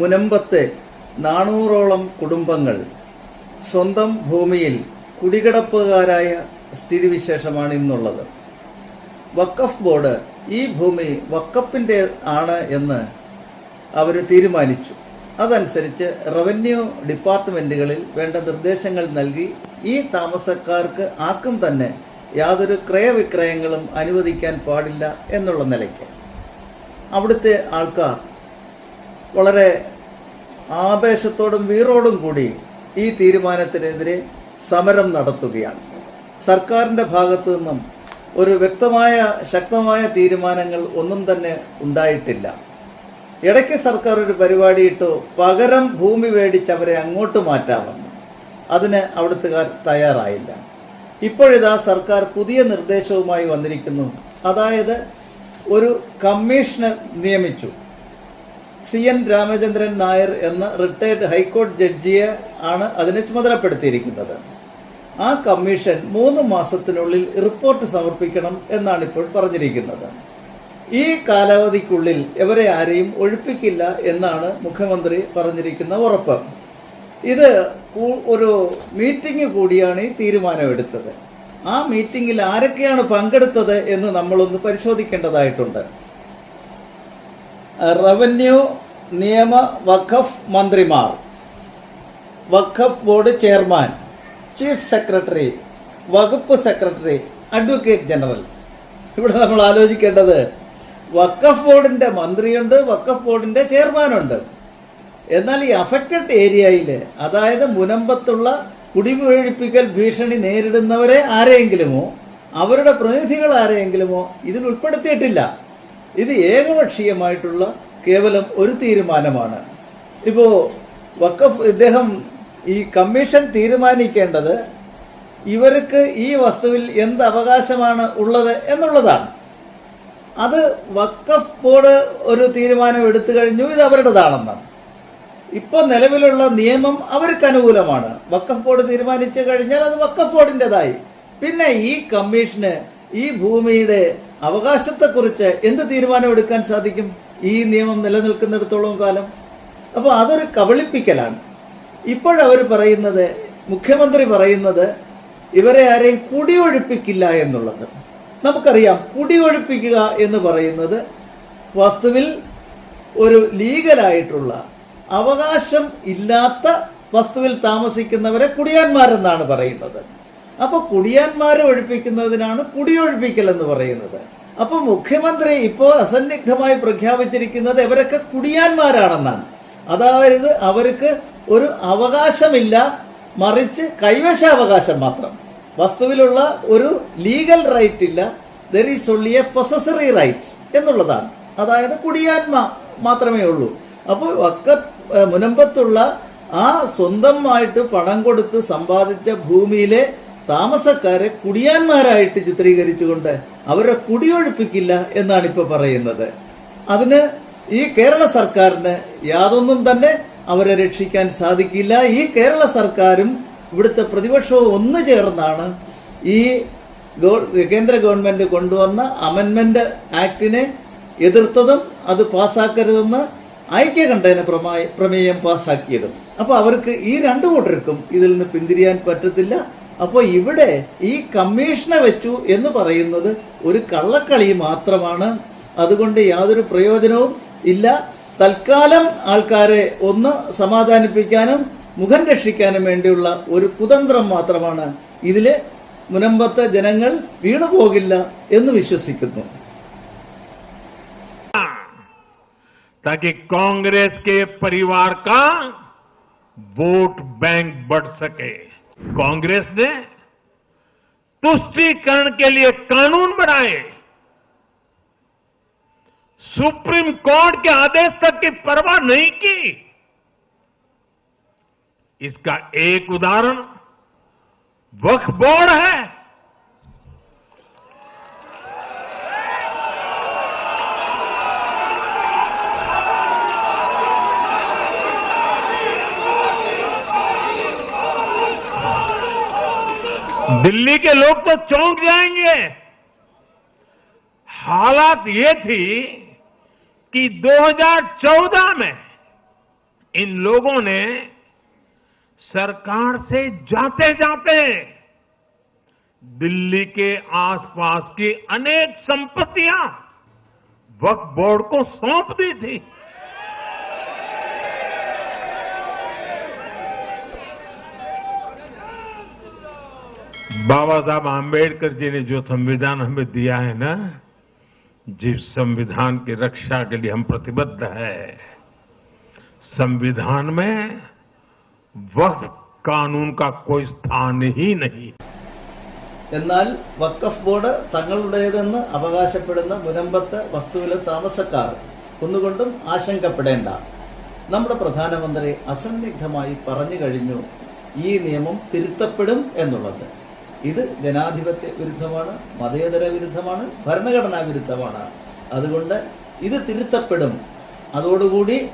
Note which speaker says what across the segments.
Speaker 1: മുനമ്പത്തെ നാനൂറോളം കുടുംബങ്ങൾ സ്വന്തം ഭൂമിയിൽ കുടികിടപ്പുകാരായ സ്ഥിതിവിശേഷമാണ് ഇന്നുള്ളത്. വക്കഫ് ബോർഡ് ഈ ഭൂമി വക്കപ്പിന്റെ ആണ് എന്ന് അവർ തീരുമാനിച്ചു. അതനുസരിച്ച് റവന്യൂ ഡിപ്പാർട്ട്മെന്റുകളിൽ വേണ്ട നിർദ്ദേശങ്ങൾ നൽകി ഈ താമസക്കാർക്ക് ആക്കും തന്നെ യാതൊരു ക്രയവിക്രയങ്ങളും അനുവദിക്കാൻ പാടില്ല എന്നുള്ള നിലയ്ക്ക്. അവിടുത്തെ ആൾക്കാർ വളരെ ആവേശത്തോടും വീറോടും കൂടി ഈ തീരുമാനത്തിനെതിരെ സമരം നടത്തുകയാണ്. സർക്കാരിന്റെ ഭാഗത്തു നിന്നും ഒരു വ്യക്തമായ ശക്തമായ തീരുമാനങ്ങൾ ഒന്നും തന്നെ ഉണ്ടായിട്ടില്ല. ഇടയ്ക്ക് സർക്കാർ ഒരു പരിപാടി ഇട്ടു പകരം ഭൂമി മേടിച്ച് അവരെ അങ്ങോട്ട് മാറ്റാമെന്ന് അതിന് അവിടുത്തുകാർ തയ്യാറായില്ല. ഇപ്പോഴിതാ സർക്കാർ പുതിയ നിർദ്ദേശവുമായി വന്നിരിക്കുന്നു. അതായത് ഒരു കമ്മീഷണർ നിയമിച്ചു. സി എൻ രാമചന്ദ്രൻ നായർ എന്ന റിട്ടയർഡ് ഹൈക്കോടതി ജഡ്ജിയെ ആണ് അതിന് ചുമതലപ്പെടുത്തിയിരിക്കുന്നത്. ആ കമ്മീഷൻ മൂന്ന് മാസത്തിനുള്ളിൽ റിപ്പോർട്ട് സമർപ്പിക്കണം എന്നാണ് ഇപ്പോൾ പറഞ്ഞിരിക്കുന്നത്. ഈ കാലാവധിക്കുള്ളിൽ ഇവരെ ആരെയും ഒഴിപ്പിക്കില്ല എന്നാണ് മുഖ്യമന്ത്രി പറഞ്ഞിരിക്കുന്ന ഉറപ്പ്. ഇത് ഒരു മീറ്റിംഗ് കൂടിയാണ് ഈ തീരുമാനമെടുത്തത്. ആ മീറ്റിംഗിൽ ആരൊക്കെയാണ് പങ്കെടുത്തത് എന്ന് നമ്മളൊന്ന് പരിശോധിക്കേണ്ടതായിട്ടുണ്ട്. റവന്യൂ നിയമ വഖഫ് മന്ത്രിമാർ വഖഫ് ബോർഡ് ചെയർമാൻ ചീഫ് സെക്രട്ടറി വകുപ്പ് സെക്രട്ടറി അഡ്വക്കേറ്റ് ജനറൽ. ഇവിടെ നമ്മൾ ആലോചിക്കേണ്ടത് വഖഫ് ബോർഡിന്റെ മന്ത്രിയുണ്ട് വഖഫ് ബോർഡിന്റെ ചെയർമാനുണ്ട്. എന്നാൽ ഈ അഫക്റ്റഡ് ഏരിയയിൽ അതായത് മുനമ്പത്തുള്ള കുടിവീഴിപ്പിക്കൽ ഭീഷണി നേരിടുന്നവരെ ആരെയെങ്കിലുമോ അവരുടെ പ്രതിനിധികൾ ആരെയെങ്കിലുമോ ഇതിൽ ഉൾപ്പെടുത്തിയിട്ടില്ല. ഇത് ഏകപക്ഷീയമായിട്ടുള്ള കേവലം ഒരു തീരുമാനമാണ്. ഇപ്പോ വക്കഫ് ഇദ്ദേഹം ഈ കമ്മീഷൻ തീരുമാനിക്കേണ്ടത് ഇവർക്ക് ഈ വസ്തുവിൽ എന്ത് അവകാശമാണ് ഉള്ളത് എന്നുള്ളതാണ്. അത് വക്കഫ് ബോർഡ് ഒരു തീരുമാനം എടുത്തു കഴിഞ്ഞു ഇത് അവരുടേതാണെന്നാണ്. ഇപ്പോൾ നിലവിലുള്ള നിയമം അവർക്ക് അനുകൂലമാണ്. വക്കഫ് ബോർഡ് തീരുമാനിച്ചു കഴിഞ്ഞാൽ അത് വക്കഫ് ബോർഡിന്റെതായി പിന്നെ ഈ കമ്മീഷന് ഈ ഭൂമിയുടെ അവകാശത്തെക്കുറിച്ച് എന്ത് തീരുമാനം എടുക്കാൻ സാധിക്കും? ഈ നിയമം നിലനിൽക്കുന്നിടത്തോളം കാലം. അപ്പോൾ അതൊരു കബളിപ്പിക്കലാണ്. ഇപ്പോഴവർ പറയുന്നത് മുഖ്യമന്ത്രി പറയുന്നത് ഇവരെ ആരെയും കുടിയൊഴിപ്പിക്കില്ല എന്നുള്ളത്. നമുക്കറിയാം കുടിയൊഴിപ്പിക്കുക എന്ന് പറയുന്നത് വസ്തുവിൽ ഒരു ലീഗലായിട്ടുള്ള അവകാശം ഇല്ലാത്ത വസ്തുവിൽ താമസിക്കുന്നവരെ കുടിയാന്മാരെന്നാണ് പറയുന്നത്. അപ്പോൾ കുടിയാന്മാരെ ഒഴിപ്പിക്കുന്നതിനാണ് കുടിയൊഴിപ്പിക്കൽ എന്ന് പറയുന്നത്. അപ്പോൾ മുഖ്യമന്ത്രി ഇപ്പോൾ അസന്നിഗ്ധമായി പ്രഖ്യാപിച്ചിരിക്കുന്നത് ഇവരൊക്കെ കുടിയാന്മാരാണെന്നാണ്. അതായത് അവർക്ക് ഒരു അവകാശമില്ല മറിച്ച് കൈവശാവകാശം മാത്രം. വസ്തുവിലുള്ള ഒരു ലീഗൽ റൈറ്റ് ഇല്ല there is only a possessory rights എന്നുള്ളതാണ്. അതായത് കുടിയാന്മ മാത്രമേ ഉള്ളൂ. അപ്പോൾ വക്ക മുനമ്പത്തുള്ള ആ സ്വന്തമായിട്ട് പണം കൊടുത്ത് സമ്പാദിച്ച ഭൂമിയിലെ താമസക്കാരെ കുടിയാന്മാരായിട്ട് ചിത്രീകരിച്ചുകൊണ്ട് അവരെ കുടിയൊഴിപ്പിക്കില്ല എന്നാണ് ഇപ്പൊ പറയുന്നത്. അതിന് ഈ കേരള സർക്കാരിന് യാതൊന്നും തന്നെ അവരെ രക്ഷിക്കാൻ സാധിക്കില്ല. ഈ കേരള സർക്കാരും ഇവിടുത്തെ പ്രതിപക്ഷവും ഒന്നു ചേർന്നാണ് ഈ കേന്ദ്ര ഗവൺമെന്റ് കൊണ്ടുവന്ന അമെൻമെന്റ് ആക്ടിനെ എതിർത്തതും അത് പാസ്സാക്കരുതെന്ന് ഐക്യകണ്ഠേന പ്രമായ പാസ്സാക്കിയതും അപ്പോൾ അവർക്ക് ഈ രണ്ടു കൂട്ടർക്കും ഇതിൽ നിന്ന് പിന്തിരിയാൻ പറ്റത്തില്ല. അപ്പോൾ ഇവിടെ ഈ കമ്മീഷനെ വെച്ചു എന്ന് പറയുന്നത് ഒരു കള്ളക്കളി മാത്രമാണ് അതുകൊണ്ട് യാതൊരു പ്രയോജനവും ഇല്ല തൽക്കാലം ആൾക്കാരെ ഒന്ന് സമാധാനിപ്പിക്കാനും മുഖം രക്ഷിക്കാനും വേണ്ടിയുള്ള ഒരു കുതന്ത്രം മാത്രമാണ് ഇതില് മുനമ്പത്തെ ജനങ്ങൾ വീണുപോകില്ല എന്ന് വിശ്വസിക്കുന്നു
Speaker 2: ताकि कांग्रेस के परिवार का वोट बैंक बढ़ सके कांग्रेस ने तुष्टीकरण के लिए कानून बनाए। सुप्रीम कोर्ट के आदेश तक की परवाह नहीं की। इसका एक उदाहरण वक्फ बोर्ड है। दिल्ली के लोग तो चौंक जाएँगे। हालात ये थी कि 2014 में इन लोगों ने सरकार से जाते जाते दिल्ली के आसपास की अनेक संपत्तियाँ वक्फ बोर्ड को सौंप दी थी। बाबा साहब आम्बेडकर जी ने जो संविधान हमें दिया है ना जिस संविधान की रक्षा के लिए हम प्रतिबद्ध है संविधान में वक्फ कानून का कोई स्थान ही नहीं
Speaker 1: എന്നാൽ വക്കഫ് ബോർഡ് തങ്ങളുടേതെന്ന് അവകാശപ്പെടുന്ന മുനമ്പത്ത് വസ്തുവിലെ താമസക്കാർ ഒന്നുകൊണ്ടും ആശങ്കപ്പെടേണ്ട നമ്മുടെ പ്രധാനമന്ത്രി അസന്നിഗ്ധമായി പറഞ്ഞു കഴിഞ്ഞു ഈ നിയമം തിരുത്തപ്പെടും എന്നുള്ളത് ഇത് ജനാധിപത്യ വിരുദ്ധമാണ് മതേതര വിരുദ്ധമാണ് ഭരണഘടനാ വിരുദ്ധമാണ്. അതുകൊണ്ട് ഇത് തിരുത്തപ്പെടും. അതോടുകൂടി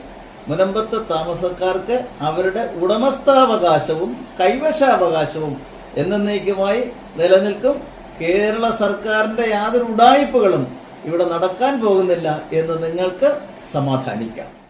Speaker 1: മുനമ്പത്ത് താമസക്കാർക്ക് അവരുടെ ഉടമസ്ഥാവകാശവും കൈവശാവകാശവും എന്നേക്കുമായി നിലനിൽക്കും. കേരള സർക്കാരിന്റെ യാതൊരു ഉടായ്പകളും ഇവിടെ നടക്കാൻ പോകുന്നില്ല എന്ന് നിങ്ങൾക്ക് സമാധാനിക്കാം.